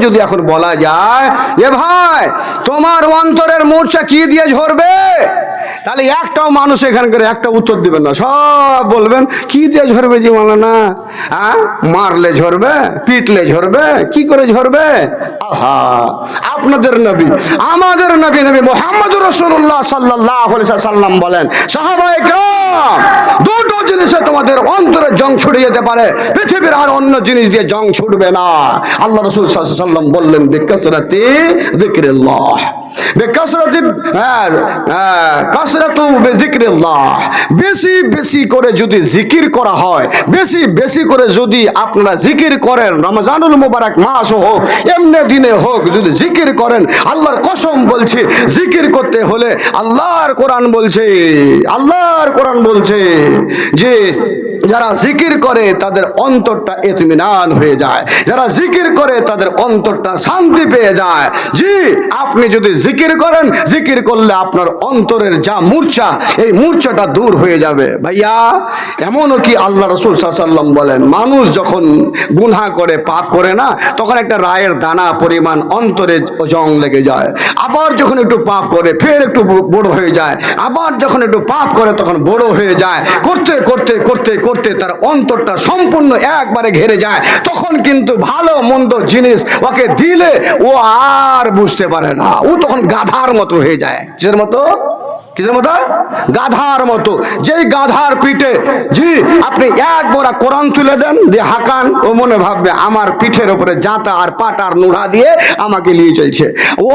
যদি এখন বলা যায় এ ভাই তোমার অন্তরের মূর্ছা কি দিয়ে ঝরবে? তাহলে একটাও মানুষ এখানকার একটা উত্তর দিবেন না। সব বলবেন, কি দিয়ে ঝরবে জি না হ্যাঁ মারলে ঝরবে? পিটলে ঝরবে? কি করে ঝরবে? আহা, আপনাদের নবী, আমাদের নবী নবী মোহাম্মদ রসুল্লাহ সাল্লাহ সাল্লাম বলেন সাহাবাই দুটো জিনিসে তোমাদের অন্তরে জং ছুটে যেতে পারে। পৃথিবীর আর অন্য জিনিস দিয়ে জং ছুটবে না। আল্লাহ রসুল সাল্লাম বললেন, বিকাশরাতি দিক্রিল্লাহ বিকাশরাতি হ্যাঁ কাসরাতু বিযিকরিল্লাহ। বেশি বেশি করে যদি জিকির করা হয়, বেশি বেশি করে যদি আপনারা জিকির করেন, রমজানুল মুবারক মাস হোক, এমনি দিনে হোক, যদি জিকির করেন, আল্লাহর কসম বলছে, জিকির করতে হলে আল্লাহর কোরআন বলছে, আল্লাহর কোরআন বলছে যে যারা জিকির করে, তাদের অন্তরটা এতমিনান হয়ে যায়। যারা জিকির করে, তাদের অন্তরটা শান্তি পেয়ে যায়। জি, আপনি যদি জিকির করেন, জিকির করলে আপনার অন্তরের যা মূর্ছা, এই মূর্ছাটা দূর হয়ে যাবে। ভাইয়া, এমনও কি আল্লাহ রসুল সাল্লাম বলেন, মানুষ যখন গুনহা করে, পাপ করে না, তখন একটা রায়ের দানা পরিমাণ অন্তরে জং লেগে যায়। আবার যখন একটু পাপ করে, ফের একটু বড় হয়ে যায়। আবার যখন একটু পাপ করে, তখন বড় হয়ে যায়। করতে করতে করতে করতে তার অন্তরটা সম্পূর্ণ একবারে ঘেরে যায়, তখন কিন্তু ভালো মন্দ জিনিস ওকে দিলে ও আর বুঝতে পারে না। ও তখন গাধার মতো হয়ে যায়। কিসের মতো? কিসের মতো? গাধার মতো। যেই গাধার পিঠে, জি, আপনি এক বোরা কোরআন তুলে দেন, দিয়ে হাকান, ও মনে ভাববে, আমার পিঠের উপরে জাঁতা আর পাটার নুড়া দিয়ে আমাকে নিয়ে চলছে।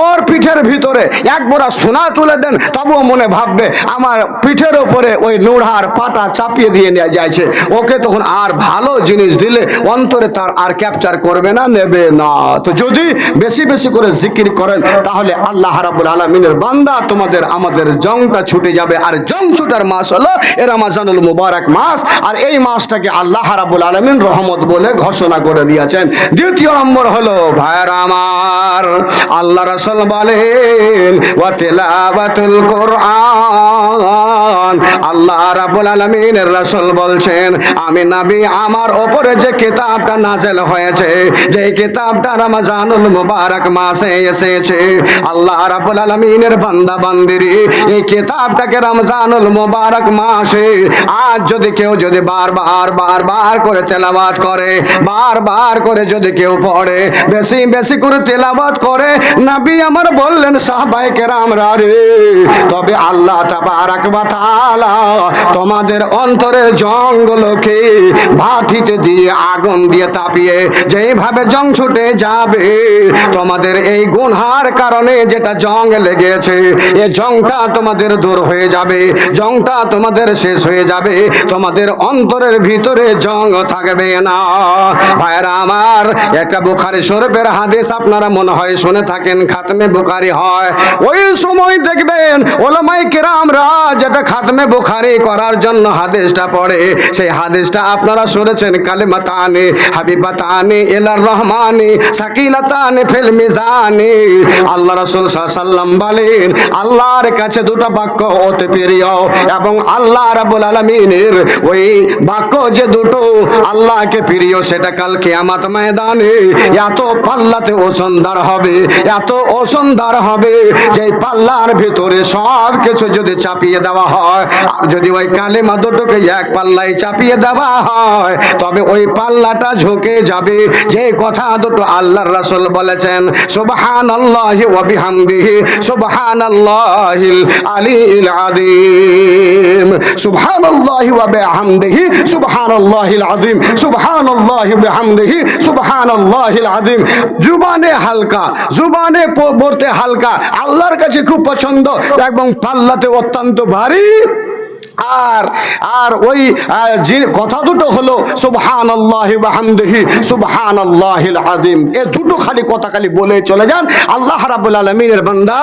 ওর পিঠের ভিতরে এক বোরা সোনা তুলে দেন, তবুও মনে ভাববে, আমার পিঠের উপরে ওই নুড়ার পাটা চাপিয়ে দিয়ে নিয়ে যাচ্ছে ওকে তখন আর ভালো জিনিস দিলে অন্তরে তার আর ক্যাপচার করবে না, নেবে না। তো যদি বেশি বেশি করে জিকির করেন, তাহলে আল্লাহ রাবুল আলমিনের বান্দা তোমাদের, আমাদের জংটা ছুটে যাবে। আর জং ছুটার মাস হলো এ রমাজানুল মুবারক মাস। আর এই মাসটাকে আল্লাহ রাবুল আলমিন রহমত বলে ঘোষণা করে দিয়েছেন। দ্বিতীয় নম্বর হলো, ভাইয়ার আমার, আল্লাহ রসল বলেন, ওয়া তিলাওয়াতুল কোরআন। আল্লাহ রাব্বুল আলামিনের রাসূল বলছেন, আমি নবী, আমার ওপরে যে কিতাবটা নাযিল হয়েছে যে কিতাবটা রমজানুল মুবারক মাসে এসেছে, আল্লাহ রাব্বুল আলামিনের বান্দা বান্দিরি এই কিতাবটাকে রমজানুল মুবারক মাসে, আজ যদি কেউ যদি বারবার বারবার করে তেলাওয়াত করে, বারবার করে যদি কেউ পড়ে, বেশি বেশি করে তেলাওয়াত করে, নবী আমার বললেন, সাহাবায়ে কেরামরা রে তবে আল্লাহ তাবারাক ওয়া তাআলা তোমাদের অন্তরের জঙ্গলকে ভাটিতে দিয়ে আগুন দিয়ে তাপিয়ে, যেইভাবে জং ছুটে যাবে, তোমাদের এই গুনহার কারণে যেটা জং লেগেছে, এ জংটা তোমাদের দূর হয়ে যাবে, জংটা তোমাদের শেষ হয়ে যাবে, তোমাদের অন্তরের ভিতরে জং থাকবে না। ভাইরা আমার, একটা বুখারি শরীফের হাদিস আপনারা মনে হয় শুনে থাকেন, খাতমে বুখারি হয়। ওই সময় দেখবেন ওলামাই কেরামরা যেটা খাতমে বুখারি করার জন্য হাদিসটা পড়ে, সেই হাদিসটা আপনারা শুনেছেন, কালিমাতানে, হাবিবাতানে এলার রহমানে, সাকিলাতানে, ফিল মিজানে। আল্লাহ রাসূল সাল্লাম বলেন, আল্লাহর কাছে দুটো বাক্য অতি প্রিয় এবং আল্লাহ রাব্বুল আলামিনের ওই বাক্য যে দুটো আল্লাহকে প্রিয়, সেটা কাল কিয়ামত ময়দানে এত পাল্লাতে ওসন্দার হবে, এত ওসন্দার হবে যে পাল্লার ভিতরে সব কিছু যদি চাপিয়ে দেওয়া হয়, আর যদি ওই কালেমা দুটোকে এক পাল্লায় চাপিয়ে দেওয়া হয়, তবে ওই পাল্লাটা ঝুঁকে যাবে। যে কথা দুটো আল্লাহর রাসূল বলেছেন, সুবহানাল্লাহি ওয়া বিহামদিহি, সুবহানাল্লাহিল আলিল আযীম সুবহানাল্লাহি ওয়া বিহামদিহি, সুবহানাল্লাহিল আযীম সুবহানাল্লাহি বিহামদিহি, সুবহানাল্লাহিল আযীম জুবানে হালকা, জুবানে পড়তে হালকা, আল্লাহর কাছে খুব পছন্দ এবং পাল্লাতে অত্যন্ত ভারী। আর আর ওই কথা দুটো হলো সুবহান আল্লাহ বাহামদেহি সুবহান আল্লাহিল আদিম এ দুটো খালি কথা খালি বলে চলে যান। আল্লাহ রাবুল আলমিনের বান্দা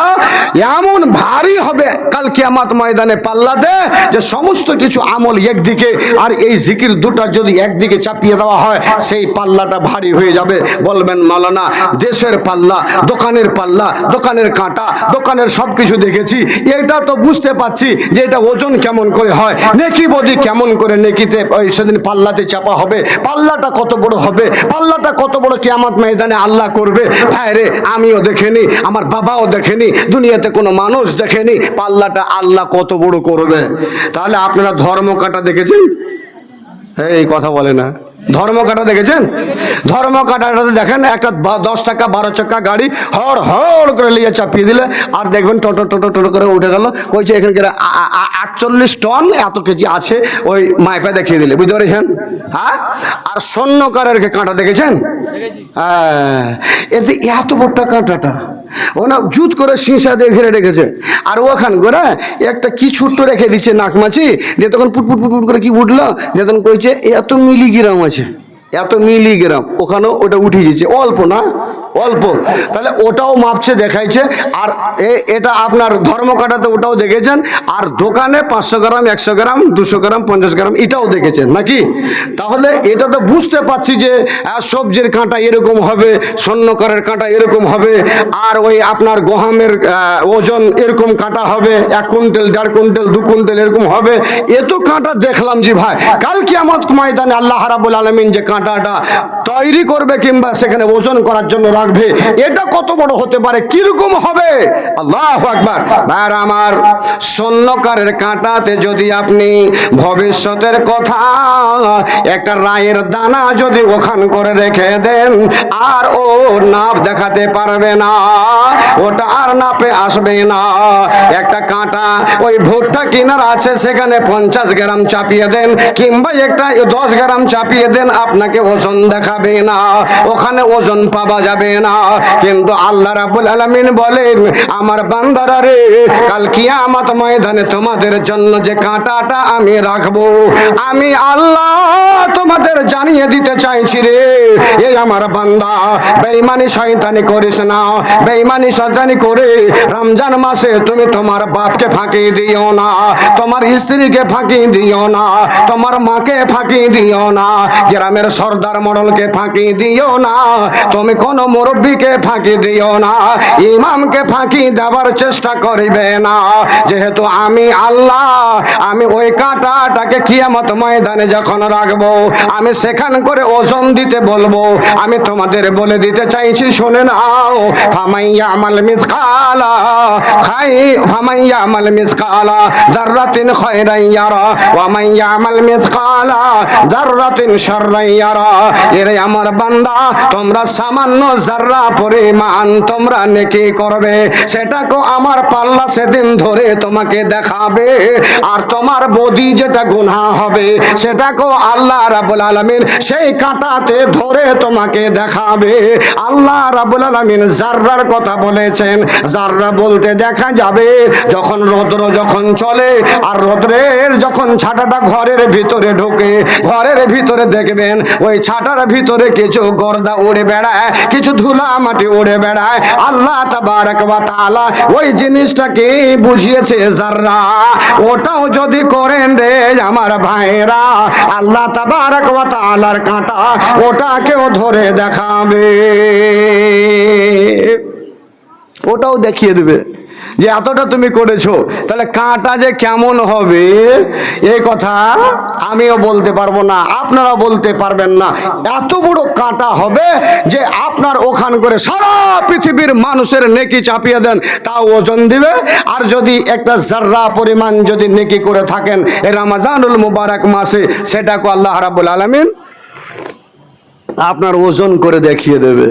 এমন ভারী হবে, কাল কিয়ামাত ময়দানে পাল্লাতে যে সমস্ত কিছু আমল একদিকে আর এই জিকির দুটো যদি একদিকে চাপিয়ে দেওয়া হয়, সেই পাল্লাটা ভারী হয়ে যাবে। বলবেন, মালানা, দেশের পাল্লা, দোকানের পাল্লা, দোকানের কাঁটা, দোকানের সব কিছু দেখেছি। এটা তো বুঝতে পাচ্ছি যে এটা ওজন কেমন করে করে হয়। নেকি বদি কেমন করে নেকিতে ওই সেদিন পাল্লাতে চাপা হবে। পাল্লাটা কত বড় হবে? পাল্লাটা কত বড় কেয়ামত ময়দানে আল্লাহ করবে? হ্যাঁ রে আমিও দেখেনি আমার বাবাও দেখেনি দুনিয়াতে কোনো মানুষ দেখেনি। পাল্লাটা আল্লাহ কত বড় করবে? তাহলে আপনারা ধর্ম কাটা দেখেছেন? এই কথা বলে না। ধর্ম কাটা দেখেছেন? ধর্ম কাটাটাতে দেখেন একটা দশ টাকা বারো চাকা গাড়ি হড় হড় করে নিয়ে চাপিয়ে দিলে আর দেখবেন টোটো টোটো টোটো করে উঠে গেল। কইছে এখানকার আটচল্লিশ টন এত কেজি আছে ওই মাইপা দেখিয়ে দিলে। বুঝতে পেরেছেন? হ্যাঁ? আর স্বর্ণকারের কাঁটা দেখেছেন? হ্যাঁ। এতে এত বড়টা কাঁটাটা। ও না জুত করে সিঁসা দিয়ে ঘিরে রেখেছে। আর ওখান করে একটা কি ছোট্ট রেখে দিচ্ছে নাকমাছি যে তখন পুটপুট পুটপুট করে কি উঠল যে তখন কইছে, এত মিলিগ্রাম আছে, এত মিলিগ্রাম। ওখানেও ওটা উঠে গেছে অল্প না অল্প তাহলে ওটাও মাপছে, দেখাইছে। আর এটা আপনার ধর্ম কাটাতে ওটাও দেখেছেন। আর দোকানে পাঁচশো গ্রাম, একশো গ্রাম, দুশো গ্রাম, পঞ্চাশ গ্রাম, এটাও দেখেছেন, নাকি? তাহলে এটা তো বুঝতে পারছি যে সবজির কাঁটা এরকম হবে, স্বর্ণকারের কাঁটা এরকম হবে, আর ওই আপনার গহামের ওজন এরকম কাঁটা হবে, এক কুইন্টাল, দেড় কুইন্টাল, দু কুইন্টাল এরকম হবে। এত কাঁটা দেখলাম জি ভাই। কাল কিয়ামত ময়দানে আল্লাহ রাবুল আলমিন যে কাঁটাটা তৈরি করবে কিংবা সেখানে ওজন করার জন্য রাখবে এটা কত বড় হতে পারে? কীরকম হবে? আল্লাহ আকবার। আর আমার, স্বর্ণকারের কাঁটাতে যদি আপনি ভবিষ্যতের কথা, একটা রায়ের দানা যদি ওখান করে রেখে দেন, আর ও নাপ দেখাতে পারবে না, ওটা আর নাপে আসবে না। একটা কাঁটা ওই ভুট্টা কিনার আছে, সেখানে পঞ্চাশ গ্রাম চাপিয়ে দেন, কিংবা একটা দশ গ্রাম চাপিয়ে দেন, আপনাকে ওজন দেখাবে না, ওখানে ওজন পাওয়া যাবে না। কিন্তু আল্লাহ রাবুল আলমিন বলেন, আমার বান্দারা রে, কাল কিয়ামত ময়দানে তোমাদের জন্য যে কাঁটাটা আমি রাখব, আমি আল্লাহ তোমাদের জানিয়ে দিতে চাইছি রে। এই আমার বান্দা বেইমানি শয়তানি করিস না বেইমানি শয়তানি করে রমজান মাসে তুমি তোমার বাপকে ফাঁকি দিও না, তোমার স্ত্রীকে ফাঁকি দিও না, তোমার মাকে ফাঁকি দিও না, গ্রামের সর্দার মডলকে ফাঁকি দিও না, তুমি কোন মুরব্বীকে ফাঁকি দিও না, ইমামকে ফাঁকি দেওয়ার চেষ্টা করিবে না। যেহেতু আমি আল্লাহ, আমি ওই কাঁটাটাকে কিয়ামত ময়দানে যখন রাখব আমি সেখান করে ওজন দিতে বলব। আমি তোমাদের বলে দিতে চাইছি, শুনে নাও। ফামাইয়া আমাল মিসকালা, খাই, ফামাইয়া আমাল মিসকালা দাররাতিন খয়রাইয়ারা ওয়ামাইয়া আমাল মিসকালা দাররাতিন শাররাইয়ারা এরে আমার বান্দা, তোমরা সামান্য জাররা পরিমাণ তোমরা নেকি করবে, সেটাকে আমার পাল্লা সেদিন ধরে তোমাকে দেখাবে। আর তোমার বদি যেটা গুনাহ হবে, সেটাকেও আল্লাহ রাবুল আলমিন সেই কাঁটাতে ধরে তোমাকে দেখাবে। আল্লাহ রাবুল আলমিন জাররার কথা বলেছেন জাররা বলতে দেখা যাবে, যখন রৌদ্র যখন চলে আর রৌদ্রের যখন ছাটাটা ঘরের ভিতরে ঢোকে, ঘরের ভিতরে দেখবেন ওই ছাটার ভিতরে কিছু গর্দা উড়ে বেড়ায়, কিছু ধুলা মাটি উড়ে বেড়ায়। আল্লাহ ওয়া ওই জিনিসটাকে বুঝিয়েছে জাররা ওটাও যদি করেন রে আমার ভাইরা আল্লাহ তাবারাক ওয়া তাআলার কাঁটা ওটাকেও ধরে দেখাবে। ওটাও দেখিয়ে দেবে। যে এতটা তুমি করেছ, তাহলে কাঁটা যে কেমন হবে, এই কথা আমিও বলতে পারব না, আপনারা বলতে পারবেন না। এত বড় কাঁটা হবে যে আপনার ওখান করে সারা পৃথিবীর মানুষের নেকি চাপিয়ে দেন, তাও ওজন দিবে। আর যদি একটা জার্রা পরিমাণ যদি নেকি করে থাকেন এই রামাজানুল মুবারক মাসে, সেটাকে আল্লাহ রাবুল আলমিন আপনার ওজন করে দেখিয়ে দেবে।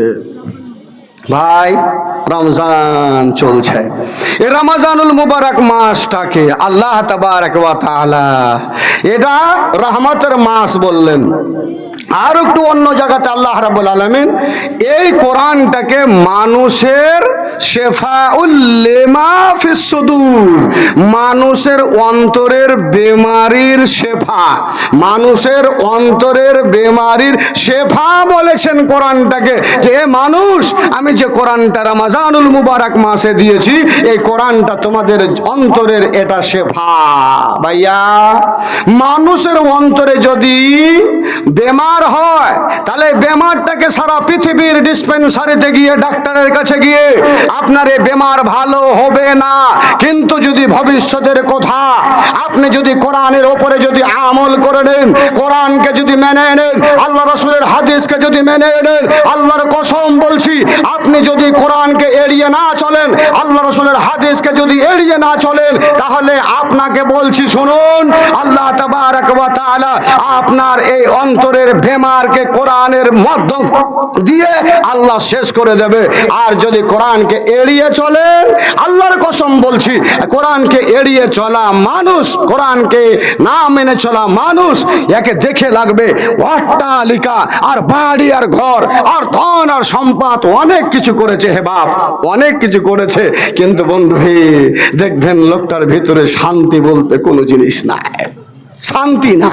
ভাই রমজান চলছে। এ রমজানুল মুবারক মাসটাকে আল্লাহ তাবারক ওয়া এটা রহমতের মাস বললেন। আর একটু অন্য জায়গাতে আল্লাহ রাবুল আলমিন এই কোরআনটাকে মানুষের মানুষের অন্তরের বেমারির শেফা। মানুষের অন্তরের বেমারির শেফা বলেছেন কোরআনটাকে যে মানুষ, আমি যে কোরআনটা রামাজানুল মুবারক মাসে দিয়েছি, এই কোরআনটা তোমাদের অন্তরের এটা শেফা। ভাইয়া, মানুষের অন্তরে যদি বেমার হয়, তাহলে বেমারটাকে সারা পৃথিবীর ডিসপেন্সারিতে গিয়ে, ডাক্তারের কাছে গিয়ে আপনার বেমার ভালো হবে না। কিন্তু যদি ভবিষ্যতের কথা আপনি যদি কোরআনের ওপরে যদি আমল করে নেন, কোরআনকে যদি মেনে নেন, আল্লাহ রসুলের হাদিসকে যদি মেনে নেন, আল্লাহর কসম বলছি, আপনি যদি কোরআনকে এড়িয়ে না চলেন, আল্লাহ রসুলের হাদিসকে যদি এড়িয়ে না চলেন, তাহলে আপনাকে বলছি শুনুন, আল্লাহ তাআলা আপনার এই অন্তরের বেমারকে কোরআনের মাধ্যম দিয়ে আল্লাহ শেষ করে দেবে। আর যদি কোরআনকে এড়িয়ে চলেন, আল্লাহর কসম বলছি, কোরআনকে এড়িয়ে চলা মানুষ, কোরআনকে না মেনে চলা মানুষ, একে দেখে লাগবে অট্টালিকা আর বাড়ি আর ঘর আর ধন আর সম্পদ অনেক কিছু করেছে হে বাপ, অনেক কিছু করেছে। কিন্তু বন্ধু হে, দেখবেন লোকটার ভিতরে শান্তি বলতে কোনো জিনিস নাই। শান্তি না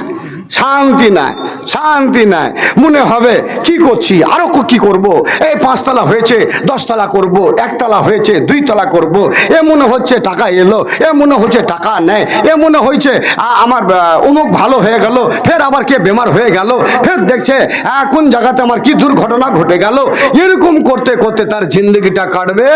শান্তি নাই। শান্তি নাই। মনে হবে, কি করছি? আরও কি করব? এই পাঁচতলা হয়েছে, দশতলা করব, একতলা হয়েছে, দুইতলা করব। এ মনে হচ্ছে টাকা এলো, এ মনে হচ্ছে টাকা নেয় এ মনে হয়েছে আমার অমুক ভালো হয়ে গেল, ফের আবার কে বেমার হয়ে গেল, ফের দেখছে কোন জায়গাতে আমার কি দুর্ঘটনা ঘটে গেল। এরকম করতে করতে তার জিন্দগিটা কাটবে।